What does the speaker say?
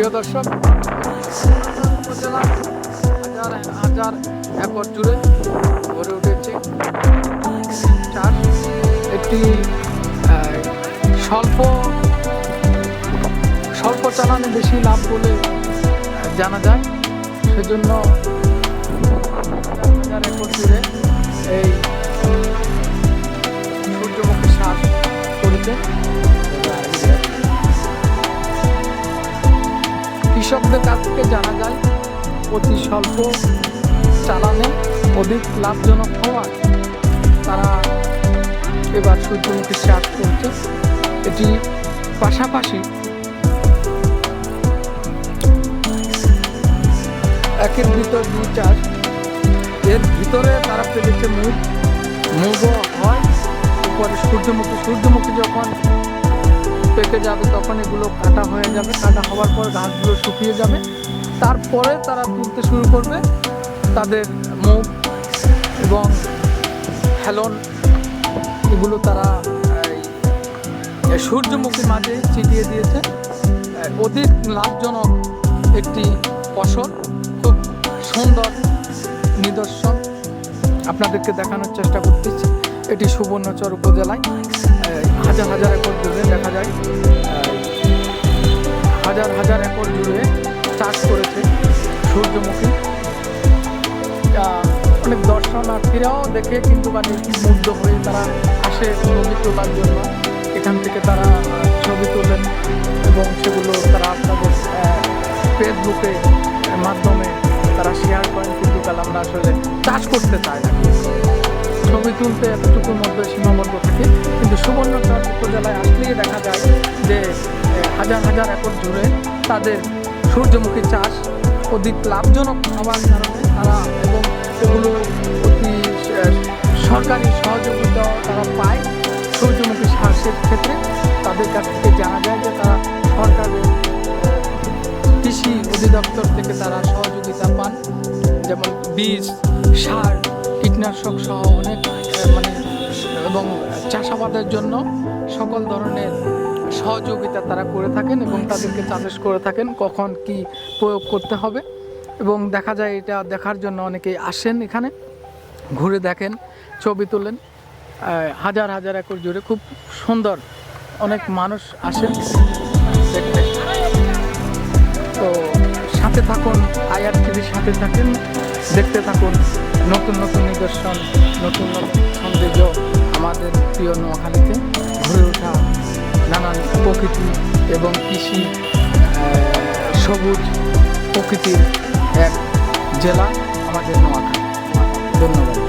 প্রিয় দর্শক, হাজার হাজার একর জুড়ে গড়ে উঠেছে একটি স্বল্প স্বল্প চালানে বেশি লাভ বলে জানা যায়। সেজন্য হাজার একর জুড়ে এই সূর্যমুখী চাষ করেছে। কৃষকদের কাছ থেকে জানা যায়, অতি স্বল্প চালানে অধিক লাভজনক হওয়ায় তারা এবার সূর্যমুখী চাষ করছে এটি পাশাপাশি একের ভিতর দুই চাষ এর ভিতরে তারা পেলেছে মুগ হয় উপরে সূর্যমুখী সূর্যমুখী যখন পেকে যাবে, তখন এগুলো কাটা হয়ে যাবে। কাটা হওয়ার পর গাছগুলো শুকিয়ে যাবে। তারপরে তারা তুলতে শুরু করবে তাদের মুখ এবং হেলন। এগুলো তারা সূর্যমুখীর মাঝে ছিটিয়ে দিয়েছে। অধিক লাভজনক একটি ফসল। খুব সুন্দর নিদর্শন। আপনাদেরকে দেখানোর চেষ্টা করতেছি। এটি সুবর্ণচর উপজেলায়। এই, হাজার একর জুড়ে দেখা যায়। হাজার হাজার একর জুড়ে চাষ করেছে সূর্যমুখী। অনেক দর্শনার্থীরাও দেখে কিন্তু মানে মুগ্ধ হয়ে তারা আসে ছবি তোলার জন্য। এখান থেকে তারা ছবি তোলেন এবং সেগুলো তারা আপনাদের ফেসবুকে মাধ্যমে তারা শেয়ার করেন। কিন্তু আমরা আসলে চাষ করতে চাই না। ছবি তুলতে এতটুকুর মধ্যে সীমাবদ্ধ থাকে। কিন্তু সুবর্ণচর উপজেলায় আসলেই দেখা যায় যে হাজার হাজার একর জুড়ে তাদের সূর্যমুখী চাষ অধিক লাভজনক হওয়ার কারণে তারা এবং এগুলো অতি সরকারি সহযোগিতা তারা পায় সূর্যমুখী চাষের ক্ষেত্রে। তাদের কাছ থেকে জানা যায় যে তারা সরকারের কৃষি অধিদপ্তর থেকে তারা সহযোগিতা পান, যেমন বীজ, সার কীটনাশক সহ অনেক মানে এবং চাষাবাদের জন্য সকল ধরনের সহযোগিতা তারা করে থাকেন এবং তাদেরকে চাষ করে থাকেন কখন কি প্রয়োগ করতে হবে। এবং দেখা যায় এটা দেখার জন্য অনেকেই আসেন এখানে, ঘুরে দেখেন, ছবি তোলেন হাজার হাজার একর জুড়ে খুব সুন্দর অনেক মানুষ আসেন। দেখতে তো সাথে থাকুন আইআর টিভির সাথে থাকেন, দেখতে থাকুন। নতুন নতুন নিদর্শন, নতুন নতুন সৌন্দর্য আমাদের প্রিয় নোয়াখালীতে ঘুরে ওঠা নানান প্রকৃতি এবং কৃষি সবুজ প্রকৃতির এক জেলা আমাদের নোয়াখালী। ধন্যবাদ।